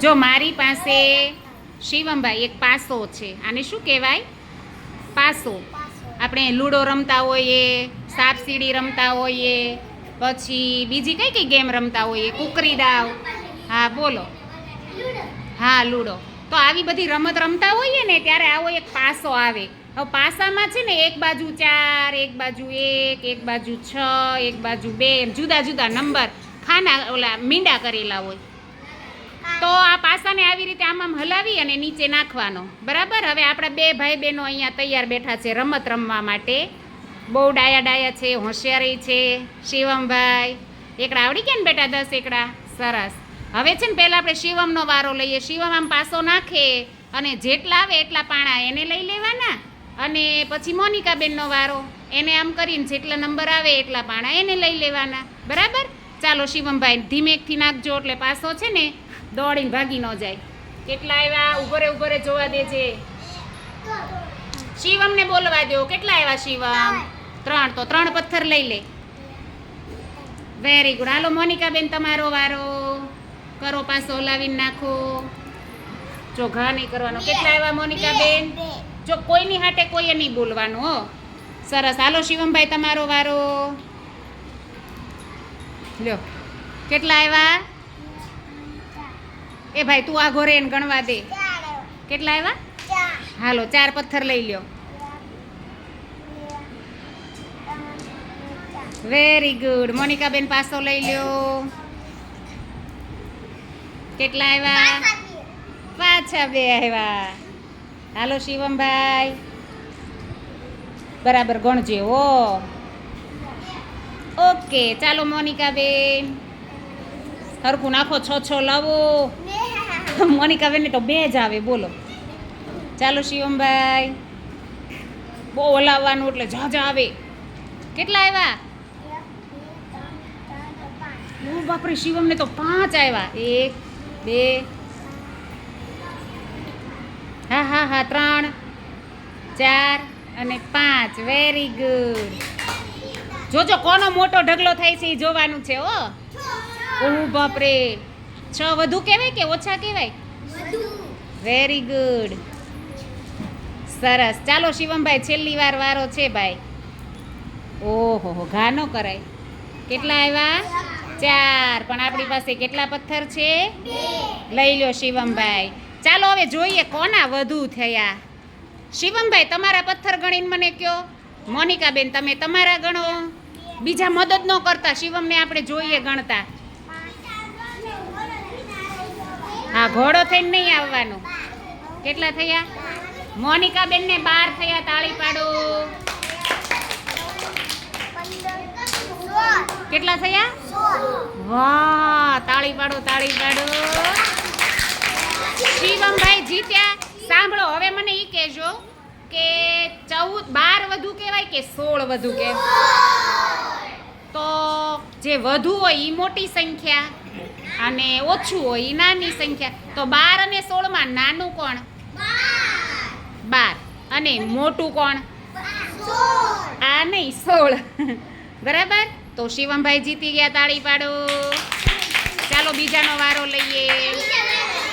જો મારી પાસે શિવમભાઈ એક પાસો છે. આને શું કહેવાય? પાસો. આપણે લૂડો રમતા હોઈએ, સાપ સીડી રમતા હોઈએ, પછી બીજી કઈ કઈ ગેમ રમતા હોઈએ? કુકરી દાવ. હા, બોલો. હા, લૂડો. તો આવી બધી રમત રમતા હોઈએ ને, ત્યારે આવો એક પાસો આવે. હવે પાસામાં છે ને, એક બાજુ ચાર, એક બાજુ એક એક બાજુ છ, એક બાજુ બે જુદા જુદા નંબર. ખાના ઓલા મીંડા કરેલા હોય. તો આ પાસાને આવી રીતે આમ આમ હલાવી અને નીચે નાખવાનો. બરાબર? હવે આપણા બે ભાઈ બહેનો અહીંયા તૈયાર બેઠા છે રમત રમવા માટે. બહુ ડાયા ડાયા છે, હોશિયારી છે, શિવમભાઈ. એકડા આવડી ગયા ને બેટા દસ એકડા? સરસ. હવે છે ને પહેલાં આપણે શિવમનો વારો લઈએ. શિવમ આમ પાસો નાખે અને જેટલા આવે એટલા પાણા એને લઈ લેવાના. અને પછી મોનિકાબેનનો વારો. એને આમ કરીને જેટલા નંબર આવે એટલા પાણા એને લઈ લેવાના. બરાબર? ચાલો શિવમભાઈ ધીમેકથી નાખજો એટલે પાસો છે ને દોડીને ભાગી ન જાય. કેટલા આવ્યા? ઉભરે રે ઊભો રે જોવા દેજે શિવમને બોલવા દો. કેટલા આવ્યા શિવમ? ત્રણ. તો ત્રણ પથ્થર લઈ લે. વેરી ગુડ હાલો, મોનિકાબેન, તમારો વારો. કરો પાસો હલાવીને નાખો. જો ઘા નહીં કરવાનો. કેટલા આવ્યા, મોનિકાબેન? જો કોઈની હાટે કોઈએ નહીં બોલવાનું, હો. સરસ. હાલો, શિવમભાઈ, તમારો વારો. લ્યો. કેટલા આવ્યા? એ ભાઈ, તું આ ઘોરે એને ગણવા દે. કેટલા આવ્યા? હાલો, ચાર પથ્થર લઈ લ્યો. વેરી ગુડ મોનિકાબેન પાસો લઈ લ્યો. કેટલા આવ્યા? પાછા બે આવ્યા. હાલો, શિવમભાઈ. બરાબર ગણજે, હો. ઓકે ચાલો, મોનિકાબેન. સરખું નાખો, છ છ લાવો. મોનિકાબેનને તો બે જ આવે, બોલો. ચાલો શિવમભાઈ. બહુ ઓલાવવાનું એટલે ઝાઝા આવે. કેટલા આવ્યા? ઓ બાપરે, શિવમને તો પાંચ આવ્યા. એક, બે, હા હા હા, ત્રણ, ચાર અને પાંચ. વેરી ગુડ જોજો કોનો મોટો ઢગલો થાય છે એ જોવાનું છે ઓ બાપરે. છ વધુ કહેવાય કે ઓછા કહેવાય? વેરી ગુડ સરસ. ચાલો શિવમભાઈ છેલ્લી વાર વારો છે ભાઈ. ઓહો હો ઘા ન કરાય. કેટલા આવ્યા? ચાર. પણ આપણી પાસે કેટલા પથ્થર છે? લઈ લો શિવમભાઈ. ચાલો હવે જોઈએ કોના વધુ થયા. શિવમભાઈ તમારા પથ્થર ગણીને મને કયો? મોનિકાબેન તમે તમારા ગણો. બીજા મદદ ન કરતા શિવમને આપણે જોઈએ ગણતા. હા ઘોડો થઈને નહીં આવવાનું. કેટલા થયા? મોનિકાબેન ને બાર થયા તાળી પાડો કેટલા થયા? વાહ તાળી પાડો તાળી પાડો શિવમભાઈ જીત્યા. સાંભળો, હવે મને એ કહેજો કે ચૌદ, બાર વધુ કહેવાય કે સોળ વધુ કહેવાય? તો જે વધુ હોય એ મોટી સંખ્યા. અને ઓછું હોય એ નાની સંખ્યા. તો બાર અને સોળમાં નાનું કોણ? બાર. અને મોટું કોણ? આ નહીં, સોળ. બરાબર? તો શિવમભાઈ જીતી ગયા, તાળી પાડો. ચાલો બીજાનો વારો લઈએ.